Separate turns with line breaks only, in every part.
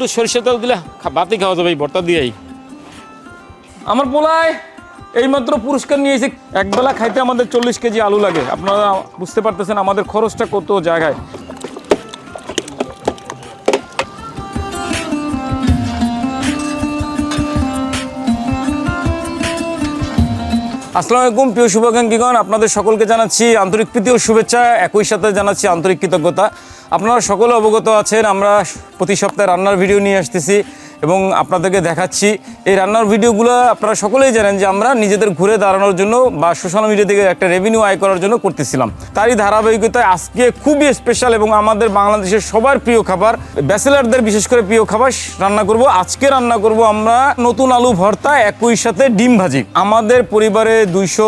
একটু সরিষার তেল দিলে বাতি খাওয়া যাবে ভর্তা দিয়েই। আমার পোলায় এইমাত্র পুরস্কার নিয়েছে। একবেলা খাইতে আমাদের চল্লিশ কেজি আলু লাগে। আপনারা বুঝতে পারতেছেন আমাদের খরচটা কত জায়গায়। আসসালামু আলাইকুম, প্রিয় শুভাকাঙ্ক্ষীগণ। আপনাদের সকলকে জানাচ্ছি আন্তরিক প্রীতি ও শুভেচ্ছা। একই সাথে জানাচ্ছি আন্তরিক কৃতজ্ঞতা। আপনারা সকলে অবগত আছেন, আমরা প্রতি সপ্তাহে রান্নার ভিডিও নিয়ে আসতেছি। এবং আপনাদেরকে দেখাচ্ছি এই রান্নার ভিডিওগুলো আপনারা সকলেই জানেন যে আমরা নিজেদের ঘুরে দাঁড়ানোর জন্য বা সোশ্যাল মিডিয়া থেকে একটা রেভিনিউ আয় করার জন্য করতেছিলাম। তারই ধারাবাহিকতায় আজকে খুবই স্পেশাল এবং আমাদের বাংলাদেশের সবার প্রিয় খাবার, ব্যাচেলারদের বিশেষ করে প্রিয় খাবার রান্না করব। আজকে রান্না করব আমরা নতুন আলু ভর্তা, একই সাথে ডিম ভাজি। আমাদের পরিবারে দুইশো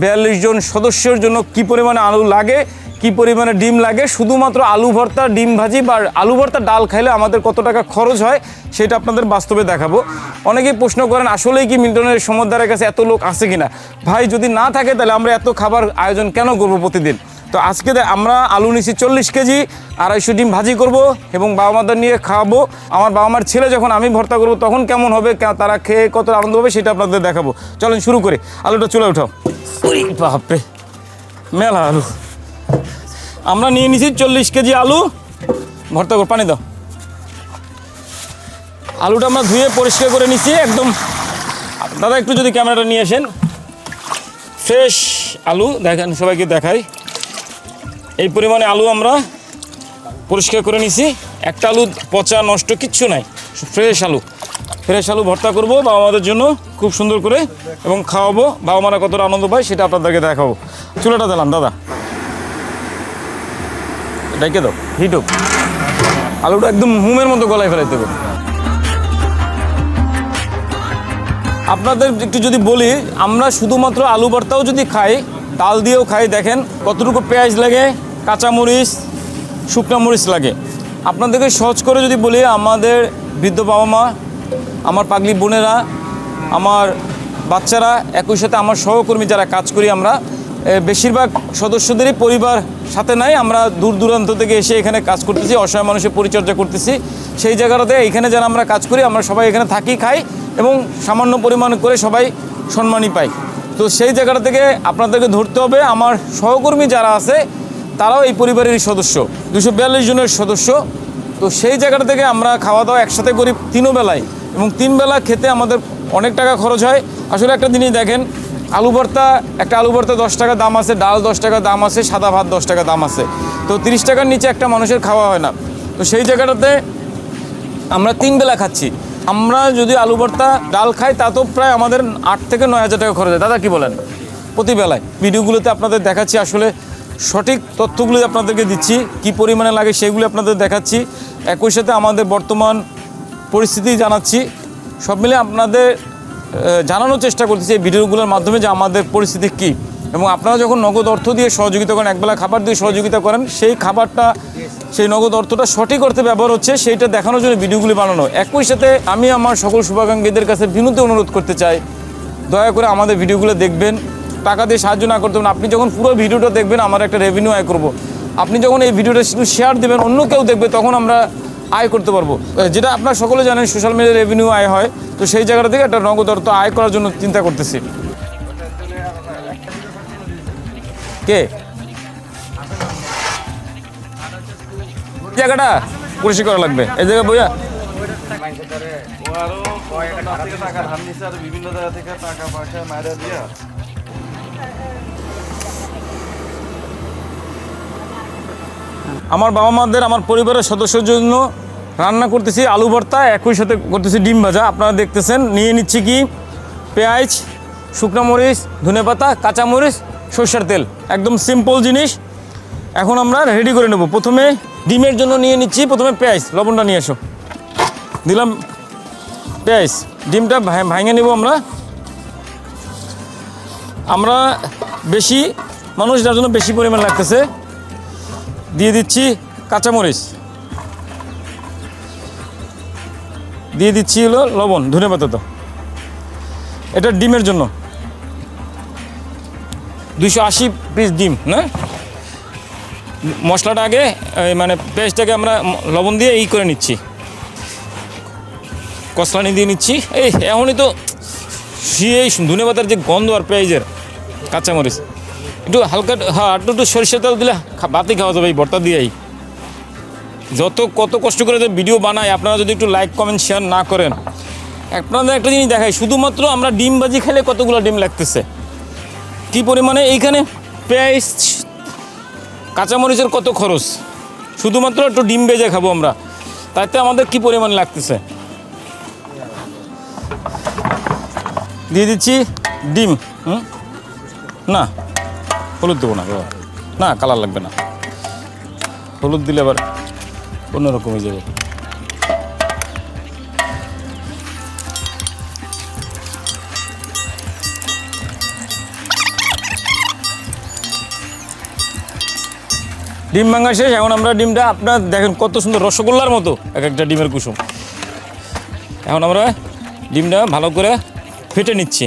বিয়াল্লিশ জন সদস্যের জন্য কি পরিমাণে আলু লাগে কি পরিমাণে ডিম লাগে? শুধুমাত্র আলু ভর্তা, ডিম ভাজি বা আলু ভর্তা ডাল খাইলে আমাদের কত টাকা খরচ হয় সেটা আপনাদের বাস্তবে দেখাবো। অনেকেই প্রশ্ন করেন, আসলেই কি মিল্টনের সমুদ্রের কাছে এত লোক আছে কিনা? ভাই, যদি না থাকে তাহলে আমরা এত খাবার আয়োজন কেন করব প্রতিদিন? তো আজকে আমরা আলু নিছি চল্লিশ কেজি, আড়াইশো ডিম ভাজি করব এবং বাবা মাদের নিয়ে খাওয়াবো। আমার বাবা মার ছেলে যখন আমি ভর্তা করব, তখন কেমন হবে তারা খেয়ে কত আনন্দ হবে সেটা আপনাদের দেখাবো। চলেন শুরু করি। আলুটা চলে উঠাও। বাপরে, মেলা আলু। আমরা নিয়ে নিছি চল্লিশ কেজি আলু। ভর্তা কর, পানি দাও। আলুটা আমরা ধুয়ে পরিষ্কার করে নিছি, একদম। দাদা, একটু যদি ক্যামেরাটা নিয়ে আসেন। ফ্রেশ আলু, দেখেন, সবাইকে দেখাই। এই পরিমাণে আলু আমরা পরিষ্কার করে নিছি। একটা আলু পচা নষ্ট কিচ্ছু নাই, ফ্রেশ আলু। ফ্রেশ আলু ভর্তা করব বাবা মাদের জন্য, খুব সুন্দর করে, এবং খাওয়াবো। বাবা মারা কতটা আনন্দ পায়, সেটা আপনাদেরকে দেখাবো। চুলাটা দিলাম দাদা। ডেকে দাও হিট হোক আলুটা একদম হুমের মতো গলায় ফেলাইতে হবে। আপনাদের একটু যদি বলি, আমরা শুধুমাত্র আলু ভর্তাও যদি খাই, ডাল দিয়েও খাই, দেখেন কতটুকু পেঁয়াজ লাগে, কাঁচামরিচ, শুকনো মরিচ লাগে। আপনাদেরকে সহজ করে যদি বলি, আমাদের বৃদ্ধ বাবা মা, আমার পাগলি বোনেরা, আমার বাচ্চারা, একই সাথে আমার সহকর্মী যারা কাজ করি আমরা বেশিরভাগ সদস্যদেরই পরিবার সাথে নাই। আমরা দূর দূরান্ত থেকে এসে এখানে কাজ করতেছি, অসহায় মানুষের পরিচর্যা করতেছি। সেই জায়গাটাতে এখানে যারা আমরা কাজ করি, আমরা সবাই এখানে থাকি, খাই এবং সামান্য পরিমাণ করে সবাই সম্মানই পাই। তো সেই জায়গাটা থেকে আপনাদেরকে ধরতে হবে, আমার সহকর্মী যারা আছে, তারাও এই পরিবারেরই সদস্য দুশো বিয়াল্লিশ জনের সদস্য। তো সেই জায়গাটা থেকে আমরা খাওয়া দাওয়া একসাথে করি তিনও বেলায় এবং তিন বেলা খেতে আমাদের অনেক টাকা খরচ হয়। আসলে একটা জিনিস দেখেন আলু ভর্তা, একটা আলু ভর্তা দশ টাকা দাম আছে, ডাল দশ টাকা দাম আছে, সাদা ভাত দশ টাকা দাম আছে। তো তিরিশ টাকার নিচে একটা মানুষের খাওয়া হয় না। তো সেই জায়গাটাতে আমরা তিন বেলা খাচ্ছি। আমরা যদি আলু ভর্তা, ডাল খাই, তা তো প্রায় আমাদের আট থেকে নয় হাজার টাকা খরচ হয়। দাদা, কি বলেন? প্রতি বেলায়। ভিডিওগুলোতে আপনাদের দেখাচ্ছি আসলে সঠিক তথ্যগুলো আপনাদেরকে দিচ্ছি, কি পরিমাণে লাগে সেগুলো আপনাদের দেখাচ্ছি। একই সাথে আমাদের বর্তমান পরিস্থিতি জানাচ্ছি। সব মিলে আপনাদের জানানোর চেষ্টা করতেছি এই ভিডিওগুলোর মাধ্যমে যে আমাদের পরিস্থিতি কী। এবং আপনারা যখন নগদ অর্থ দিয়ে সহযোগিতা করেন, একবেলা খাবার দিয়ে সহযোগিতা করেন, সেই খাবারটা, সেই নগদ অর্থটা সঠিক অর্থে ব্যবহার হচ্ছে, সেইটা দেখানোর জন্য ভিডিওগুলি বানানো। একই সাথে আমি আমার সকল শুভাকাঙ্ক্ষীদের কাছে বিনতি অনুরোধ করতে চাই। দয়া করে আমাদের ভিডিওগুলো দেখবেন। টাকা দিয়ে সাহায্য না করতে আপনি যখন পুরো ভিডিওটা দেখবেন, আমার একটা রেভিনিউ আয় করব। আপনি যখন এই ভিডিওটা শুধু শেয়ার দেবেন, অন্য কেউ দেখবে, তখন আমরা আয় করতে পারব। যেটা আপনারা সকলে জানেন সোশ্যাল মিডিয়া রেভিনিউ আয় হয়। তো সেই জায়গাটা থেকে একটা নগদ অর্থ আয় করার জন্য চিন্তা করতেছি। কে? জায়গাটা পরিষ্কার করা লাগবে। এই জায়গা
জায়গা থেকে টাকা পয়সা মারা দিয়া।
আমার বাবা মাদের, আমার পরিবারের সদস্যের জন্য রান্না করতেছি আলু ভর্তা, একই সাথে করতেছি ডিম ভাজা। আপনারা দেখতেছেন, নিয়ে নিচ্ছি কি? পেঁয়াজ, শুকনো মরিচ, ধনে পাতা কাঁচামরিচ সর্ষের তেল। একদম সিম্পল জিনিস। এখন আমরা রেডি করে নেব। প্রথমে ডিমের জন্য নিয়ে নিচ্ছি, প্রথমে পেঁয়াজ, লবণটা নিয়ে এসো। দিলাম পেঁয়াজ। ডিমটা ভাঙে নেব আমরা। আমরা বেশি, মানুষ যার জন্য বেশি পরিমাণ লাগতেছে। দিয়ে দিচ্ছি কাঁচামরিচ। দিয়ে দিচ্ছি হলো লবণ, ধনে পাতা তো। এটা ডিমের জন্য। দুইশো আশি পিস ডিম, না? মশলাটা আগে মানে পেঁয়াজটাকে আমরা লবণ দিয়ে ই করে নিচ্ছি। কসলানি দিয়ে নিচ্ছি। এই এমনই তো সেই ধনে পাতার যে গন্ধ আর পেঁয়াজের কাঁচামরিচ। একটু হালকা হ্যাঁ একটু একটু সরিষার তেল দিলে ভাতই খাওয়া যাবে এই ভর্তা দিয়েই। যত, কত কষ্ট করে যে ভিডিও বানাই আপনারা যদি একটু লাইক কমেন্ট শেয়ার না করেন। আপনাদের একটা জিনিস দেখাই, শুধুমাত্র আমরা ডিম ভাজি খেলে কতগুলো ডিম লাগতেছে? কি পরিমাণে? এইখানে পেঁয়াজ কাঁচামরিচের কত খরচ? শুধুমাত্র একটু ডিম বেজে খাব আমরা। তাতে আমাদের কি পরিমাণ লাগতেছে? দিয়ে দিচ্ছি ডিম, হুম? না। হলুদ দেবো না, বাবা। না কালার লাগবে না। হলুদ দিলে আবার অন্যরকম হয়ে যাবে। ডিম ভাঙা শেষ, এখন আমরা ডিমটা আপনার দেখেন কত সুন্দর রসগোল্লার মতো, এক একটা ডিমের কুসুম। এখন আমরা ডিমটা ভালো করে ফেটে নিচ্ছি।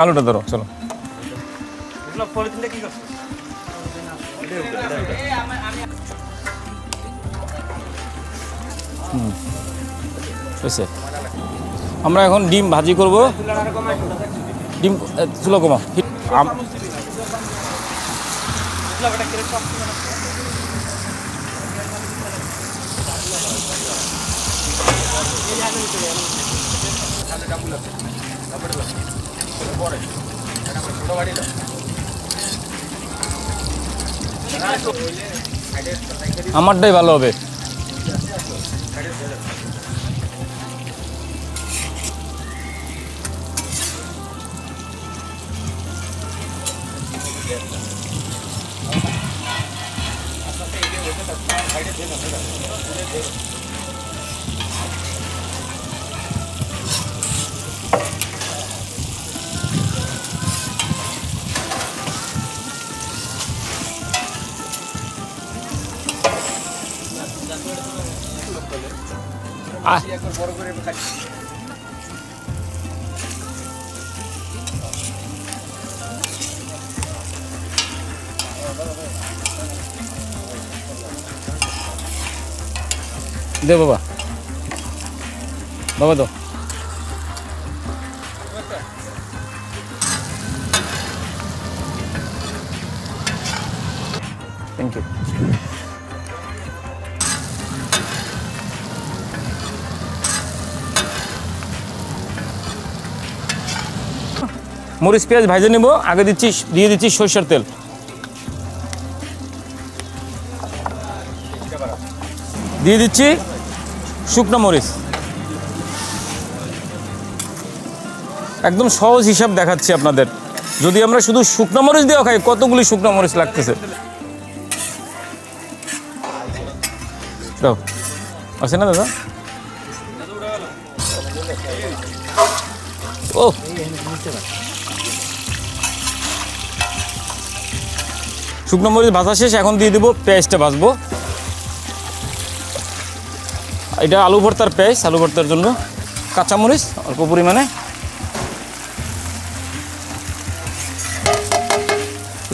আলুটা ধরো চলো। হয়েছে। আমরা এখন ডিম ভাজি করব। ডিম চুলো কমা আম- আমারটাই ভালো হবে। আহ দে বাবা বাবা দাও থ্যাংক ইউ মরিচ, পেঁয়াজ ভাজে নেব। আগে দিচ্ছি, দিয়ে দিচ্ছি সরষের তেল। দিয়ে দিচ্ছি শুকনো মরিচ। একদম সহজ হিসাব দেখাচ্ছি আপনাদের। যদি আমরা শুধু শুকনো মরিচ দিয়েও খাই, কতগুলি শুকনো মরিচ লাগতেছে? আছে না দাদা? ও। শুকনো মরিচ ভাজা শেষ, এখন দিয়ে দেবো পেঁয়াজটা ভাজবো। এটা আলু ভর্তার পেঁয়াজ আলু ভর্তার জন্য। কাঁচামরিচ, অল্প পরিমাণে।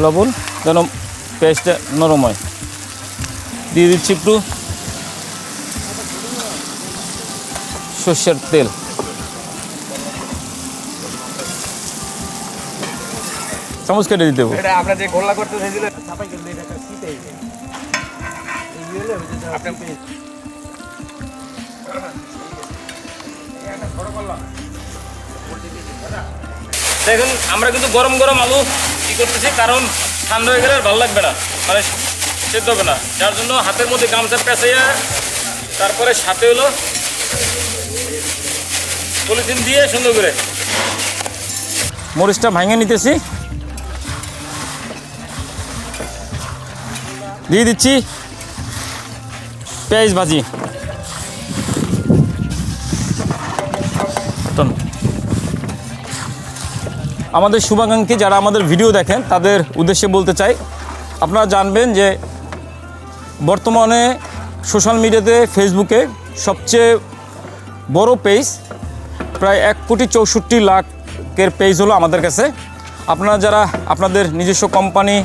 লবণ, যেন পেঁয়াজটা নরম হয়। দিয়ে দিচ্ছি একটু সর্ষের তেল। চামচ কেটে দিতে হবে।
এটা আপনার যে গোল্লা করতে চাইছিলেন
দেখুন আমরা কিন্তু গরম গরম আলু কি করতেছি কারণ ঠান্ডা হয়ে গেলে আর ভালো লাগবে না। মানে সেদ্ধ হবে না। যার জন্য হাতের মধ্যে গামছা পেঁচাইয়া তারপরে সাথে হলো পলিথিন দিয়ে সুন্দর করে মরিচটা ভাঙে নিতেছি। দিয়ে দিচ্ছি। পেঁয়াজ ভাজি। আমাদের শুভাকাঙ্ক্ষী যারা আমাদের ভিডিও দেখেন তাদের উদ্দেশ্যে বলতে চাই আপনারা জানবেন যে বর্তমানে সোশ্যাল মিডিয়াতে ফেসবুকে সবচেয়ে বড় পেজ প্রায় এক কোটি চৌষট্টি লাখের পেজ হলো আমাদের কাছে। আপনারা যারা আপনাদের নিজস্ব কোম্পানি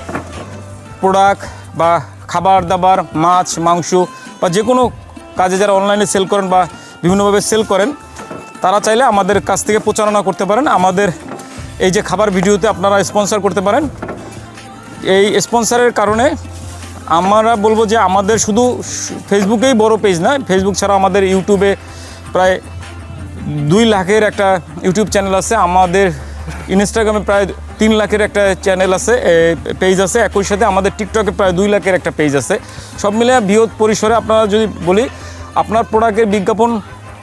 প্রোডাক্ট বা খাবার দাবার মাছ, মাংস বা যে কোনো কাজে যারা অনলাইনে সেল করেন বা বিভিন্নভাবে সেল করেন, তারা চাইলে আমাদের কাছ থেকে প্রচারণা করতে পারেন। আমাদের এই যে খাবার ভিডিওতে আপনারা স্পন্সর করতে পারেন। এই স্পন্সরের কারণে আমরা বলব যে আমাদের শুধু ফেসবুকেই বড় পেজ না ফেসবুক ছাড়া আমাদের ইউটিউবে প্রায় দুই লাখের একটা ইউটিউব চ্যানেল আছে। আমাদের ইনস্টাগ্রামে প্রায় তিন লাখের একটা চ্যানেল আছে পেজ আছে। একই সাথে আমাদের টিকটকে প্রায় দুই লাখের একটা পেজ আছে। সব মিলে বৃহৎ পরিসরে আপনারা যদি বলি, আপনার প্রোডাক্টের বিজ্ঞাপন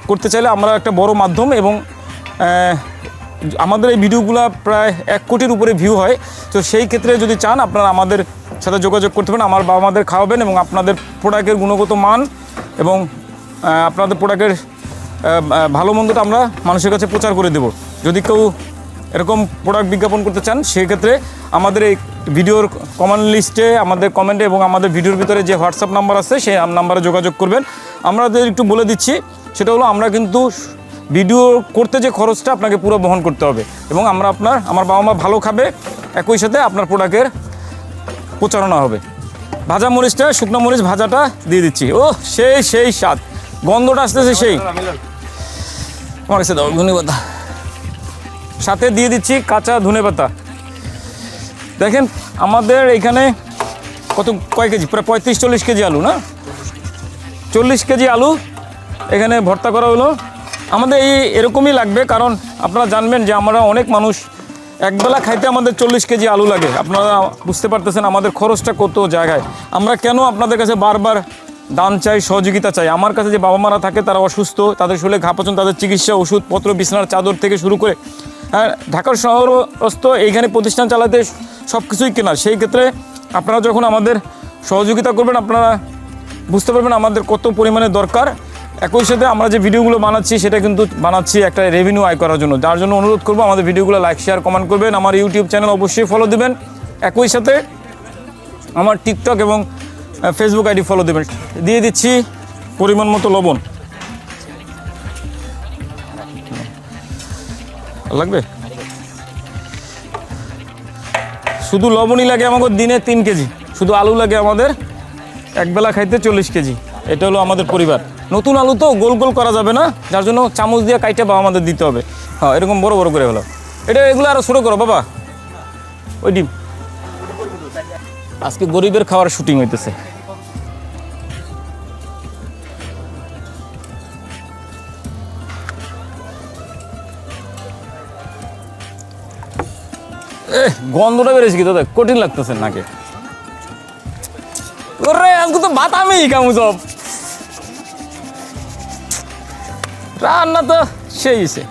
করতে চাইলে আমরা একটা বড় মাধ্যম এবং আমাদের এই ভিডিওগুলো প্রায় এক কোটির উপরে ভিউ হয়। তো সেই ক্ষেত্রে যদি চান, আপনারা আমাদের সাথে যোগাযোগ করতে পারেন। আমার বাবা মাদের খাওয়াবেন এবং আপনাদের প্রোডাক্টের গুণগত মান এবং আপনাদের প্রোডাক্টের ভালো মন্দটা আমরা মানুষের কাছে প্রচার করে দেব। যদি কেউ এরকম প্রোডাক্ট বিজ্ঞাপন করতে চান, সেক্ষেত্রে আমাদের এই ভিডিওর কমেন্ট লিস্টে আমাদের কমেন্টে এবং আমাদের ভিডিওর ভিতরে যে হোয়াটসঅ্যাপ নাম্বার আছে, সেই নাম্বারে যোগাযোগ করবেন। আমরা একটু বলে দিচ্ছি, সেটা হলো আমরা কিন্তু ভিডিও করতে যে খরচটা আপনাকে পুরো বহন করতে হবে এবং আমরা আপনার, আমার বাবা মা ভালো খাবে, একই সাথে আপনার প্রোডাক্টের প্রচারণা হবে। ভাজা মরিচটা, শুকনো মরিচ ভাজাটা দিয়ে দিচ্ছি। ও সেই সেই স্বাদ। গন্ধটা আসতেছে সেই। আমার কাছে দাও ধনে পাতা সাথে দিয়ে দিচ্ছি কাঁচা ধনে পাতা। দেখেন, আমাদের এখানে কত, কয় কেজি? প্রায় পঁয়ত্রিশ, চল্লিশ কেজি আলু, না? চল্লিশ কেজি আলু এখানে ভর্তা করা হলো। আমাদের এই এরকমই লাগবে, কারণ আপনারা জানবেন যে আমরা অনেক মানুষ, একবেলা খাইতে আমাদের চল্লিশ কেজি আলু লাগে। আপনারা বুঝতে পারতেছেন আমাদের খরচটা কত জায়গায়। আমরা কেন আপনাদের কাছে বারবার দান চাই, সহযোগিতা চাই? আমার কাছে যে বাবা মারা থাকে, তারা অসুস্থ, তাদের শরীরে ঘাপচন তাদের চিকিৎসা, ওষুধপত্র, বিছানার চাদর থেকে শুরু করে ঢাকার শহরস্থ এইখানে প্রতিষ্ঠান চালাতে সব কিছুই কেনার সেই ক্ষেত্রে আপনারা যখন আমাদের সহযোগিতা করবেন, আপনারা বুঝতে পারবেন আমাদের কত পরিমাণে দরকার। একই সাথে আমরা যে ভিডিওগুলো বানাচ্ছি, সেটা কিন্তু বানাচ্ছি একটা রেভিনিউ আয় করার জন্য। যার জন্য অনুরোধ করব, আমাদের ভিডিওগুলো লাইক শেয়ার কমেন্ট করবেন। আমার ইউটিউব চ্যানেল অবশ্যই ফলো দেবেন। একই সাথে আমার টিকটক এবং ফেসবুক আইডি ফলো দেবেন। দিয়ে দিচ্ছি পরিমাণ মতো লবণ। লাগবে? শুধু লবণই লাগে আমাকে দিনে তিন কেজি। শুধু আলু লাগে আমাদের একবেলা খাইতে চল্লিশ কেজি। এটা হলো আমাদের পরিবার। নতুন আলু তো গোল গোল করা যাবে না, যার জন্য চামচ দিয়ে কাইটে বা আমাদের দিতে হবে। হ্যাঁ এরকম বড় বড় করে হলো। এটা এগুলো আরও ছোটো করো বাবা। ওই ডিম। আজকে গরিবের খাওয়ার শুটিং হইতেছে। গন্ধটা বেড়েছে কি দাদা কঠিন লাগতেছে নাকে। ওরে আজকে তো ভাত আমি কামু সব। রান্না তো সেই সে।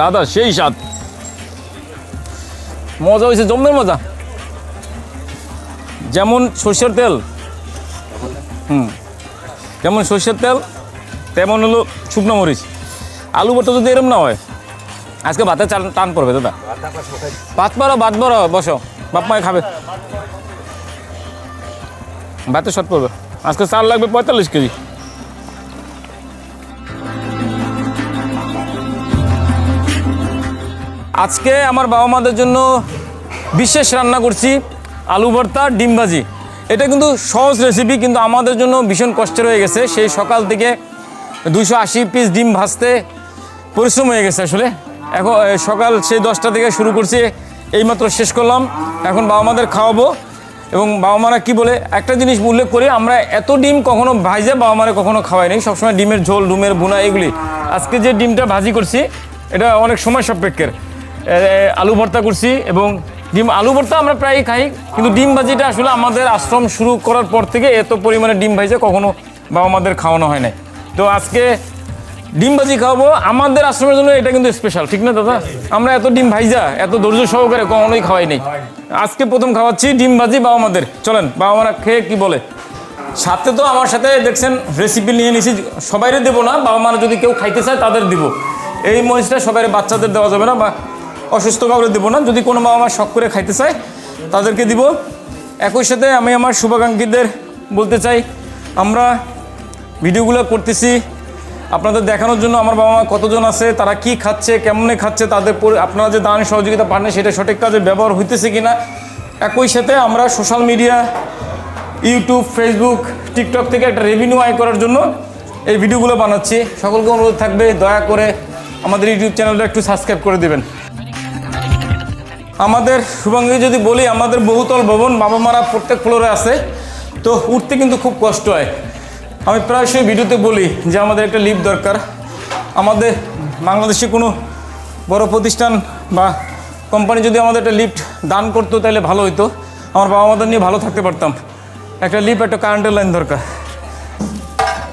দাদা, সেই স্বাদ। মজা হয়েছে জমের মজা। যেমন সর্ষের তেল, হুম, যেমন সর্ষের তেল তেমন হলো শুকনো মরিচ। আলু ভর্তা যদি এরম না হয়, আজকে ভাতে টান পড়বে দাদা। ভাত বাড়ো ভাত বাড়ো বসো। বাপ মায় খাবে। ভাতে শর্ট পড়বে। আজকে চাল লাগবে পঁয়তাল্লিশ কেজি। আজকে আমার বাবা মাদের জন্য বিশেষ রান্না করছি আলু ভর্তা, ডিম ভাজি। এটা কিন্তু সহজ রেসিপি কিন্তু আমাদের জন্য ভীষণ কষ্টের হয়ে গেছে। সেই সকাল থেকে দুশো আশি পিস ডিম ভাজতে পরিশ্রম হয়ে গেছে আসলে। এখন সকাল সেই দশটা থেকে শুরু করছি, এইমাত্র শেষ করলাম। এখন বাবা মাদের খাওয়াবো। এবং বাবা মারা কী বলে, একটা জিনিস উল্লেখ করি, আমরা এত ডিম কখনো ভাইজে বাবা মারা কখনো খাওয়াই নাই। সবসময় ডিমের ঝোল, ডুমের বুনা এগুলি। আজকে যে ডিমটা ভাজি করছি, এটা অনেক সময় সাপেক্ষের। আলু ভর্তা করছি এবং ডিম, আলু ভর্তা আমরা প্রায়ই খাই, কিন্তু ডিম ভাজিটা আসলে আমাদের আশ্রম শুরু করার পর থেকে এত পরিমাণে ডিম ভাইজে কখনো বাবা মাদের খাওয়ানো হয় নাই। তো আজকে ডিম ভাজি খাওয়াবো। আমাদের আশ্রমের জন্য এটা কিন্তু স্পেশাল ঠিক না দাদা? আমরা এত ডিম ভাইজা, এত ধৈর্য সহকারে কখনোই খাওয়াই নেই। আজকে প্রথম খাওয়াচ্ছি ডিম ভাজি বাবা মাদের চলেন বাবা মারা খেয়ে কি বলে? সাথে তো আমার সাথে দেখছেন রেসিপি নিয়ে নিছি, সবাইরে দেবো না বাবা মারা যদি কেউ খাইতে চায় তাদের দিব। এই মরিচটা সবাই বাচ্চাদের দেওয়া যাবে না বা অসুস্থ কাউকে দেবো না, যদি কোনো বাবা মা শখ করে খাইতে চায় তাদেরকে দিব। একই সাথে আমি আমার শুভাকাঙ্ক্ষীদের বলতে চাই, আমরা ভিডিওগুলো করতেছি। আপনাদের দেখানোর জন্য আমার বাবা মা কতজন আছে, তারা কি খাচ্ছে, কেমনে খাচ্ছে, তাদের আপনারা যে দান সহযোগিতা পান সেটা সঠিক কাজে ব্যবহার হইতেছে কিনা, একই সাথে আমরা social media YouTube Facebook TikTok থেকে একটা রেভিনিউ আয় করার জন্য এই ভিডিওগুলো বানাচ্ছি। সকলকে অনুরোধ থাকবে, দয়া করে আমাদের ইউটিউব চ্যানেলটা একটু সাবস্ক্রাইব করে দেবেন। আমাদের শুভাঙ্গী যদি বলি, আমাদের বহুতল ভবন বাবা মারা প্রত্যেক ফ্লোরে আছে, তো উঠতে কিন্তু খুব কষ্ট হয়। আমি প্রায়শই ভিডিওতে বলি যে আমাদের একটা লিফট দরকার। আমাদের বাংলাদেশে কোনো বড় প্রতিষ্ঠান বা কোম্পানি যদি আমাদের একটা লিফট দান করতো তাহলে ভালো হতো আমার বাবা মাদের নিয়ে ভালো থাকতে পারতাম। একটা লিফট, একটা কারেন্টের লাইন দরকার।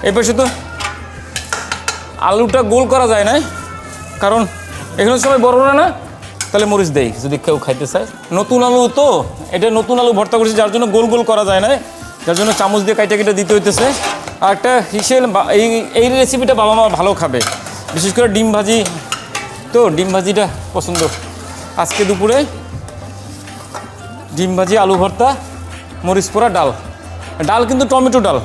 এই পাশে তো আলুটা গোল করা যায় না কারণ এখানে সবাই বড় না। না তাহলে মরিচ দেই, যদি কেউ খাইতে চায়। নতুন আলু তো, এটা নতুন আলু ভর্তা করছি, যার জন্য গোল গোল করা যায় না যার জন্য চামচ দিয়ে কাইটা কেটে দিতে হইতেছে। আর একটা হিসেব বা- এই এই রেসিপিটা বাবা মা ভালো খাবে। বিশেষ করে ডিম ভাজি। তো ডিম ভাজিটা পছন্দ। আজকে দুপুরে ডিম ভাজি, আলু ভর্তা, মরিচ পোড়া, ডাল। ডাল কিন্তু টমেটো ডাল।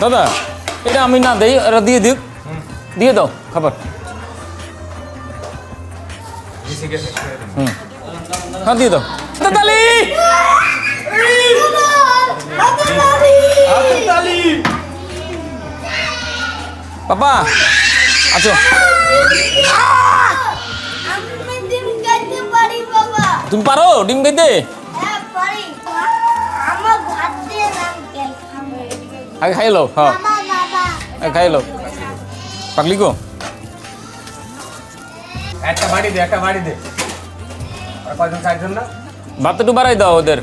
দাদা এটা আমি না দেই এরা দিয়ে দিক দিয়ে দাও খাবার। হুম। হ্যাঁ দিয়ে দাও। তালি
খাইতে পারি
তুমি পারো ডিম খাইতে?
হ্যাঁ
আগে খাই লো হ্যাঁ।
বাবা বাবা
খাই লো পাকলি গো।
একটা বাড়ি দে একটা বাড়ি দে। আর কয়জন চারজন না?
ভাত একটু বাড়াই দাও ওদের।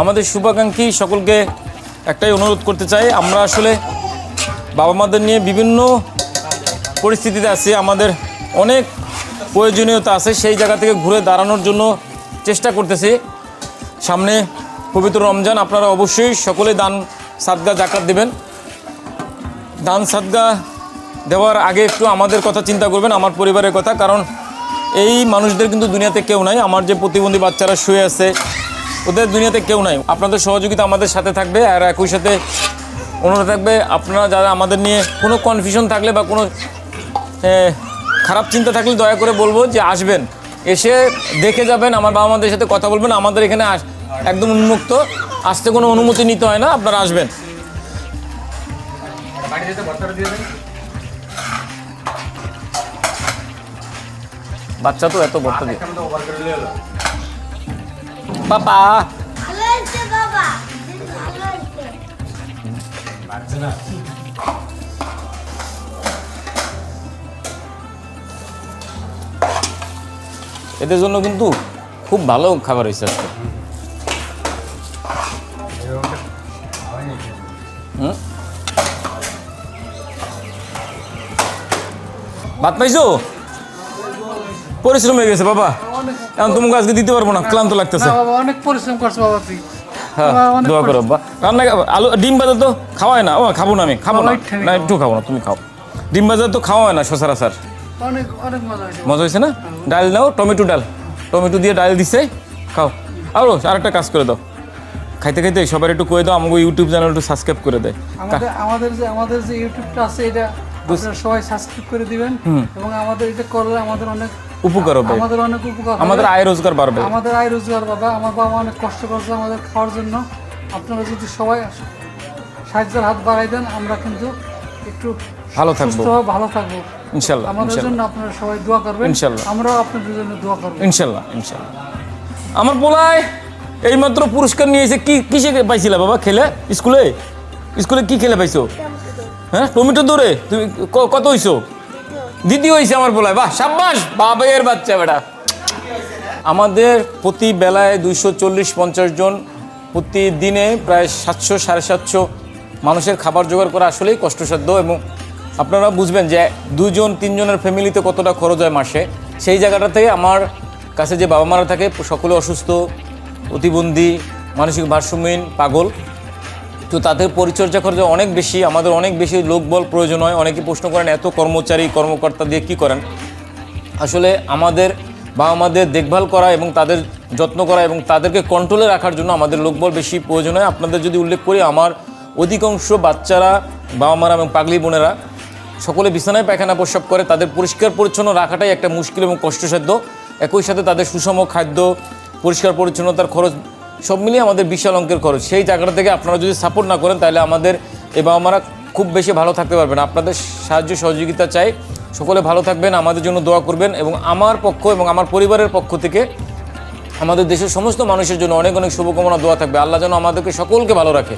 আমাদের শুভাকাঙ্ক্ষী সকলকে একটাই অনুরোধ করতে চাই আমরা আসলে বাবা মাদের নিয়ে বিভিন্ন পরিস্থিতিতে আছি আমাদের অনেক প্রয়োজনীয়তা আছে, সেই জায়গা থেকে ঘুরে দাঁড়ানোর জন্য চেষ্টা করতেছি। সামনে পবিত্র রমজান, আপনারা অবশ্যই সকলে দান সাদগা, জাকাত দেবেন। দান সাদগা দেওয়ার আগে একটু আমাদের কথা চিন্তা করবেন, আমার পরিবারের কথা, কারণ এই মানুষদের কিন্তু দুনিয়াতে কেউ নাই। আমার যে প্রতিবন্ধী বাচ্চারা শুয়ে আছে, ওদের দুনিয়াতে কেউ নাই। আপনাদের সহযোগিতা আমাদের সাথে থাকবে, আর একই সাথে অনুরোধ থাকবে, আপনারা যারা আমাদের নিয়ে কোনো কনফিউশন থাকলে বা কোনো খারাপ চিন্তা থাকলে দয়া করে বলব যে আসবেন। এসে দেখে যাবেন আমার বাবা মাদের সাথে কথা বলবেন আমাদের এখানে আস- একদম উন্মুক্ত। আসতে কোনো অনুমতি নিতে হয় না আপনারা আসবেন। বাচ্চা তো এত বর্তা দিয়ে। পাপা!
বাবা।
এদের জন্য কিন্তু খুব ভালো খাবার হয়েছে আজকে। ভাত পাইছো? পরিশ্রম হয়ে গেছে বাবা। এখন তোমাকে আজকে দিতে পারব না ক্লান্ত লাগতেছে।
অনেক পরিশ্রম করছ বাবা তুই।
হ্যাঁ
বাবা,
দোয়া করো রান্না আলু ডিম ভাজা তো খাওয়ায় না ও খাব না আমি খাব না।
একটু
না একটু খাব না তুমি খাও। ডিম ভাজা তো খাওয়ায় না সচরাচর
মজা হয়েছে।
না? ডাল নাও টমেটো ডাল। টমেটো দিয়ে ডাল দিছে খাও। আরও আরেকটা কাজ করে দাও। খাইতে খাইতে সবার একটু করে দাও আমাকে ইউটিউব চ্যানেল একটু সাবস্ক্রাইব করে দেয়।
আমাদের আমাদের যে আমাদের যে ইউটিউবটা আছে এটা আপনারা সবাই সাবস্ক্রাইব করে দিবেন। এবং আমাদের এটা করলে আমাদের অনেক
উপকার হবে।
আমাদের অনেক উপকার।
আমাদের আয় রোজগার বাড়বে।
আমাদের আয় রোজগার বাবা আমার বাবা অনেক কষ্ট করছে আমাদের খাওয়ার জন্য। আপনারা যদি সবাই সাহায্যের হাত বাড়াই দেন আমরা কিন্তু একটু
ভালো থাকব।
ভালো থাকব।
ইনশাল্লাহ
আমাদের জন্য আপনারা সবাই দোয়া করবেন।
ইনশাল্লাহ।
আমরাও আপনাদের জন্য দোয়া করব।
ইনশাল্লাহ ইনশাল্লাহ। আমার পোলায় এইমাত্র পুরস্কার নিয়েছে কি কিসে পাইছিলা বাবা খেলে? স্কুলে? স্কুলে কি খেলে পাইছো? হ্যাঁ টমেটো দৌড়ে? তুমি কত হইছো? দ্বিতীয় হয়েছে আমার পোলায়। বাহ সাব্বাস! বাবের বাচ্চা বেটা। আমাদের প্রতি বেলায় দুইশো চল্লিশ পঞ্চাশ জন প্রতিদিনে প্রায় সাতশো সাড়ে সাতশো মানুষের খাবার জোগাড় করা আসলেই কষ্টসাধ্য এবং আপনারা বুঝবেন যে দুজন তিনজনের ফ্যামিলিতে কতটা খরচ হয় মাসে। সেই জায়গাটা থেকে আমার কাছে যে বাবা মারা থাকে, সকলে অসুস্থ, প্রতিবন্ধী, মানসিক ভারসাম্যহীন, পাগল। তো তাদের পরিচর্যা খরচা অনেক বেশি, আমাদের অনেক বেশি লোকবল প্রয়োজন হয়। অনেকে প্রশ্ন করেন, এত কর্মচারী, কর্মকর্তা দিয়ে কি করেন? আসলে আমাদের বাবা আমাদের দেখভাল করা এবং তাদের যত্ন করা এবং তাদেরকে কন্ট্রোলে রাখার জন্য আমাদের লোকবল বেশি প্রয়োজন হয়। আপনাদের যদি উল্লেখ করি, আমার অধিকাংশ বাচ্চারা বাবা মারা এবং পাগলি বোনেরা সকলে বিছানায় পায়খানা প্রস্রাব করে, তাদের পরিষ্কার পরিচ্ছন্ন রাখাটাই একটা মুশকিল এবং কষ্টসাধ্য। একই সাথে তাদের সুষম খাদ্য, পরিষ্কার পরিচ্ছন্নতার খরচ, সব মিলিয়ে আমাদের বিশাল অঙ্কের খরচ। সেই জায়গাটা থেকে আপনারা যদি সাপোর্ট না করেন, তাহলে আমাদের এই বাবা মারা খুব বেশি ভালো থাকতে পারবেন। আপনাদের সাহায্য, সহযোগিতা চাই। সকলে ভালো থাকবেন, আমাদের জন্য দোয়া করবেন এবং আমার পক্ষ এবং আমার পরিবারের পক্ষ থেকে আমাদের দেশের সমস্ত মানুষের জন্য অনেক অনেক শুভকামনা, দোয়া থাকবে। আল্লাহ যেন আমাদেরকে সকলকে ভালো রাখে।